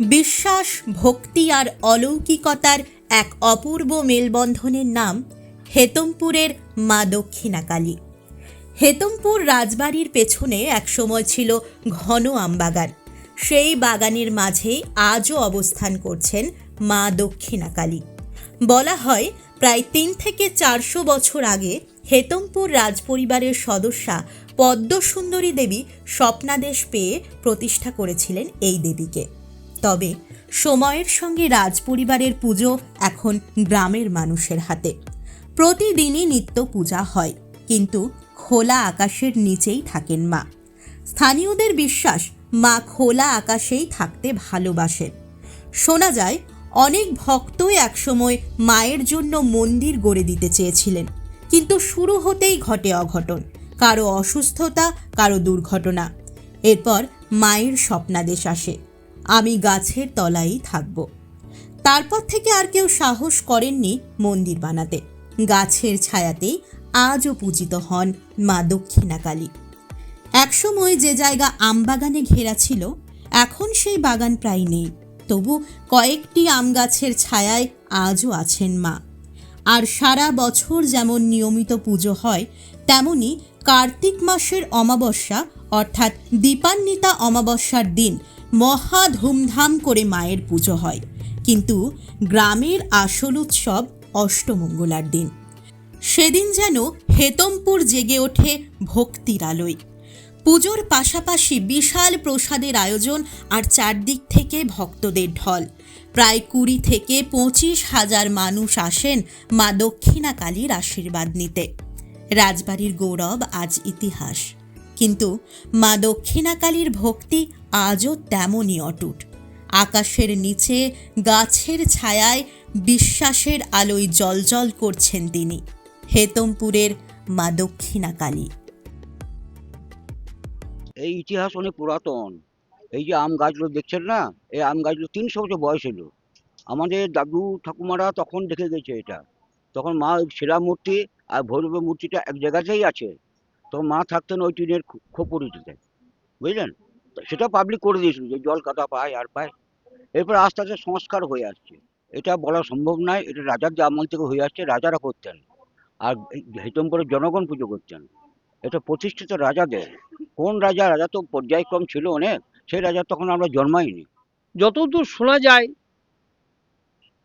বিশ্বাস, ভক্তি আর অলৌকিকতার এক অপূর্ব মেলবন্ধনের নাম হেতমপুরের মা দক্ষিণাকালী। হেতমপুর রাজবাড়ির পেছনে একসময় ছিল ঘন আমবাগান। সেই বাগানের মাঝে আজও অবস্থান করছেন মা দক্ষিণাকালী। বলা হয়, প্রায় তিন থেকে চারশো বছর আগে হেতমপুর রাজপরিবারের সদস্যা পদ্মসুন্দরী দেবী স্বপ্নাদেশ পেয়ে প্রতিষ্ঠা করেছিলেন এই দেবীকে। তবে সময়ের সঙ্গে রাজপরিবারের পুজো এখন গ্রামের মানুষের হাতে। প্রতিদিনই নিত্য পূজা হয়, কিন্তু খোলা আকাশের নিচেই থাকেন মা। স্থানীয়দের বিশ্বাস, মা খোলা আকাশেই থাকতে ভালোবাসেন। শোনা যায়, অনেক ভক্তই একসময় মায়ের জন্য মন্দির গড়ে দিতে চেয়েছিলেন, কিন্তু শুরু হতেই ঘটে অঘটন, কারও অসুস্থতা, কারও দুর্ঘটনা। এরপর মায়ের স্বপ্নাদেশ আসে। আমি গাছের তলায় থাকব। তারপর থেকে আর কেউ সাহস করেননি মন্দির বানাতে। গাছের ছায়াতেই আজও পূজিত হন মা দক্ষিণাকালী। একসময় যে জায়গা আমবাগানে ঘেরা ছিল, এখন সেই বাগান প্রায় নেই। তবু কয়েকটি আম গাছের ছায়ায় আজও আছেন মা। আর সারা বছর যেমন নিয়মিত পুজো হয়, তেমনি কার্তিক মাসের অমাবস্যা, অর্থাৎ দীপান্বিতা অমাবস্যার দিন মহা ধুমধাম করে মায়ের পুজো হয়। কিন্তু গ্রামের আসল উৎসব অষ্টমঙ্গলার দিন। সেদিন যেন হেতমপুর জেগে ওঠে ভক্তির আলোয়। পুজোর পাশাপাশি বিশাল প্রসাদের আয়োজন আর চারদিক থেকে ভক্তদের ঢল। প্রায় কুড়ি থেকে পঁচিশ হাজার মানুষ আসেন মা দক্ষিণা কালীর আশীর্বাদ নিতে। রাজবাড়ির গৌরব আজ ইতিহাস। কিন্তু মা দক্ষিণা কালীর ভক্তি আজও তেমনই অটুট। আকাশের নিচে, গাছের ছায়ায় বিশ্বাসের আলোয় জলজল করছেন তিনি। হেতমপুরের মা দক্ষিণাকালী। এই ইতিহাস অনেক পুরাতন। এই যে আম গাছগুলো দেখছেন না? এই আম গাছগুলো তিনশো বছর বয়স হলো। আমাদের দাদু ঠাকুমারা তখন দেখে গেছে এটা। তখন মা ওই শিলা মূর্তি আর ভৈরবের মূর্তিটা এক জায়গাতেই আছে। তখন মা থাকতেন ওই টিনের খো- খোপড়িতে বুঝলেন? সেটা পাবলিক করে দিয়েছিল যে জল কাদা পায়, আর পায়। এরপর আস্তে আস্তে সংস্কার হয়ে আসছে। এটা বলা সম্ভব নয়, এটা রাজার যে আমল থেকে হয়ে আসছে, রাজারা করতেন। আর এই হেতমপুরের জনগণ পুজো করতেন। এটা প্রতিষ্ঠিত রাজাদের। কোন রাজা রাজা তো পর্যায়ক্রম ছিল অনেক, সেই রাজা তখন আমরা জন্মাইনি। যতদূর শোনা যায়,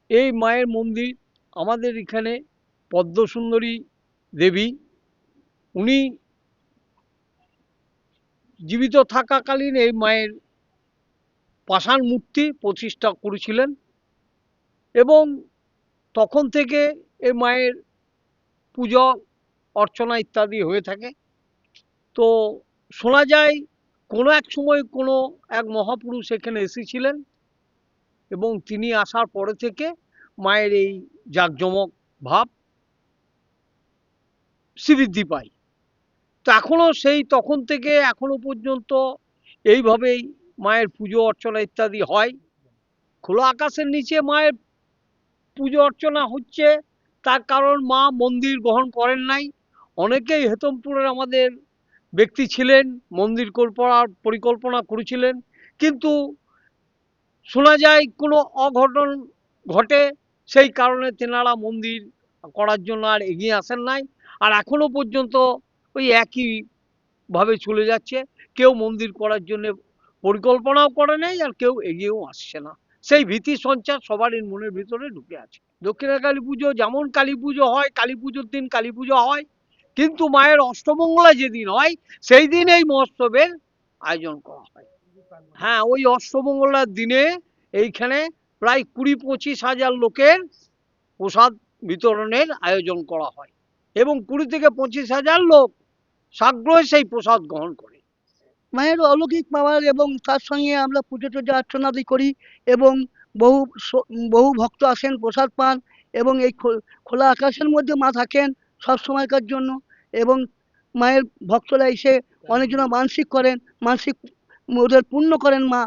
এই মায়ের মন্দির, আমাদের এখানে পদ্মসুন্দরী দেবী, উনি জীবিত থাকাকালীন এই মায়ের পাষাণ মূর্তি প্রতিষ্ঠা করেছিলেন এবং তখন থেকে এই মায়ের পূজা, অর্চনা ইত্যাদি হয়ে থাকে। তো শোনা যায়, কোনো এক সময় কোনো এক মহাপুরুষ এখানে এসেছিলেন এবং তিনি আসার পরে থেকে মায়ের এই জাঁকজমক ভাব শ্রীবৃদ্ধি পায় তো এখনও সেই তখন থেকে এখনও পর্যন্ত এইভাবেই মায়ের পুজো অর্চনা ইত্যাদি হয়। খোলা আকাশের নিচে মায়ের পুজো অর্চনা হচ্ছে, তার কারণ মা মন্দির গ্রহণ করেন নাই। অনেকেই হেতমপুরের আমাদের ব্যক্তি ছিলেন, মন্দির করার পরিকল্পনা করেছিলেন। কিন্তু শোনা যায় কোনো অঘটন ঘটে, সেই কারণে তেনারা মন্দির করার জন্য আর এগিয়ে আসেন নাই। আর এখনও পর্যন্ত ওই একইভাবে চলে যাচ্ছে। কেউ মন্দির করার জন্য পরিকল্পনাও করে নেই আর কেউ এগিয়েও আসছে না। সেই ভীতি সঞ্চার সবারই মনের ভিতরে ঢুকে আছে। দক্ষিণা কালী পুজো যেমন কালী পুজো হয়, কালী পুজোর দিন কালী পুজো হয়, কিন্তু মায়ের অষ্টমঙ্গলা যেদিন হয়, সেই দিন এই মহোৎসবের আয়োজন করা হয়। হ্যাঁ ওই অষ্টমঙ্গলার দিনে এইখানে প্রায় কুড়ি পঁচিশ হাজার লোকের প্রসাদ বিতরণের আয়োজন করা হয় এবং কুড়ি থেকে পঁচিশ হাজার লোক সাগ্রহে সেই প্রসাদ গ্রহণ করে। মায়ের অলৌকিক পাওয়ার এবং তার সঙ্গে আমরা পুজো টুজো অর্চনাদি করি এবং বহু বহু ভক্ত আসেন, প্রসাদ পান এবং এই খোলা আকাশের মধ্যে মা থাকেন সব সময়কার জন্য এবং মায়ের ভক্তরা এসে অনেকজন মানসিক করেন, মানসিক ওদের পূর্ণ করেন মা।